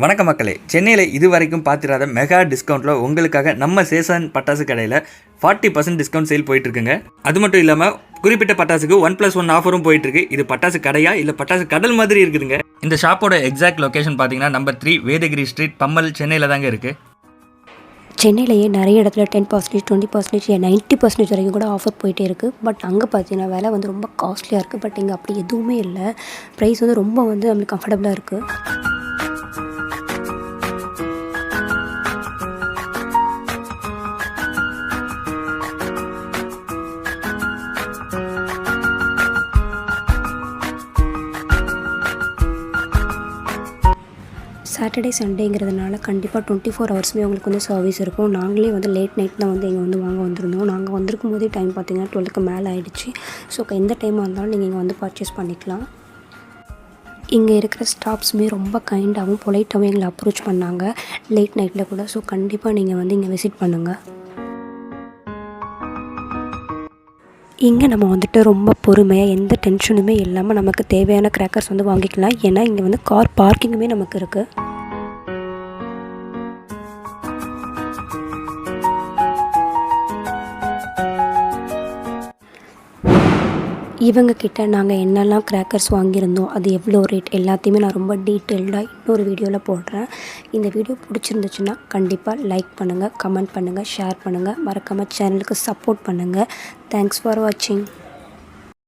வணக்க மக்களே. சென்னையில் இது வரைக்கும் பார்த்திராத மெகா டிஸ்கவுண்ட்டில் உங்களுக்காக நம்ம சேசன் பட்டாசு கடையில் ஃபார்ட்டி பர்சன்ட் டிஸ்கவுண்ட் சேல் போயிட்டுருக்குங்க. அது மட்டும் இல்லாமல் குறிப்பிட்ட பட்டாசுக்கு ஒன் ப்ளஸ் ஒன் ஆஃபரும் போயிட்டுருக்கு. இது பட்டாசு கடையா இல்லை பட்டாசு கடல் மாதிரி இருக்குதுங்க? இந்த ஷாப்போட எக்ஸாக்ட் லொக்கேஷன் பார்த்தீங்கன்னா number three Vedagiri street Pammal சென்னையில் தாங்க இருக்குது சென்னையிலேயே நிறைய இடத்துல ten percentage twenty percentage ninety percentage வரைக்கும் கூட ஆஃபர் போயிட்டே இருக்குது பட் அங்கே பார்த்தீங்கன்னா விலை வந்து ரொம்ப காஸ்ட்லியாக இருக்குது பட் இங்கே அப்படி எதுவுமே இல்லை. ப்ரைஸ் வந்து ரொம்ப வந்து நம்மளுக்கு கம்ஃபர்டபுளாக இருக்குது சாட்டர்டே சண்டேங்கிறதுனால கண்டிப்பாக டுவெண்ட்டி ஃபோர் ஹவர்ஸுமே உங்களுக்கு வந்து சர்வீஸ் இருக்கும். நாங்களே வந்து லேட் நைட் தான் வந்து இங்கே வந்து வாங்க வந்திருந்தோம். நாங்கள் வந்திருக்கும் போதே டைம் பார்த்தீங்கன்னா டுவெல்க்கு மேலே ஆகிடுச்சு ஸோ எந்த டைமாக இருந்தாலும் நீங்கள் இங்கே வந்து பர்ச்சேஸ் பண்ணிக்கலாம். இங்கே இருக்கிற ஸ்டாஃப்ஸுமே ரொம்ப கைண்டாகவும் பொலைட்டாகவும் எங்களை அப்ரோச் பண்ணாங்க. லேட் நைட்டில் கூட. ஸோ கண்டிப்பாக நீங்கள் வந்து இங்கே விசிட் பண்ணுங்கள் இங்கே நம்ம வந்துட்டு ரொம்ப பொறுமையாக எந்த டென்ஷனுமே இல்லாமல் நமக்கு தேவையான கிராக்கர்ஸ் வந்து வாங்கிக்கலாம். ஏன்னா இங்கே வந்து கார் பார்க்கிங்குமே நமக்கு இருக்குது இவங்கக்கிட்ட நாங்கள் என்னெல்லாம் கிராக்கர்ஸ் வாங்கியிருந்தோம் அது எவ்வளோ ரேட் எல்லாத்தையுமே நான் ரொம்ப டீட்டெயில்டாக இன்னொரு வீடியோவில் போடுறேன். இந்த வீடியோ பிடிச்சிருந்துச்சுன்னா கண்டிப்பாக லைக் பண்ணுங்கள் கமெண்ட் பண்ணுங்கள் ஷேர் பண்ணுங்கள் மறக்காமல் சேனலுக்கு சப்போர்ட் பண்ணுங்கள் தேங்க்ஸ் ஃபார் வாட்சிங்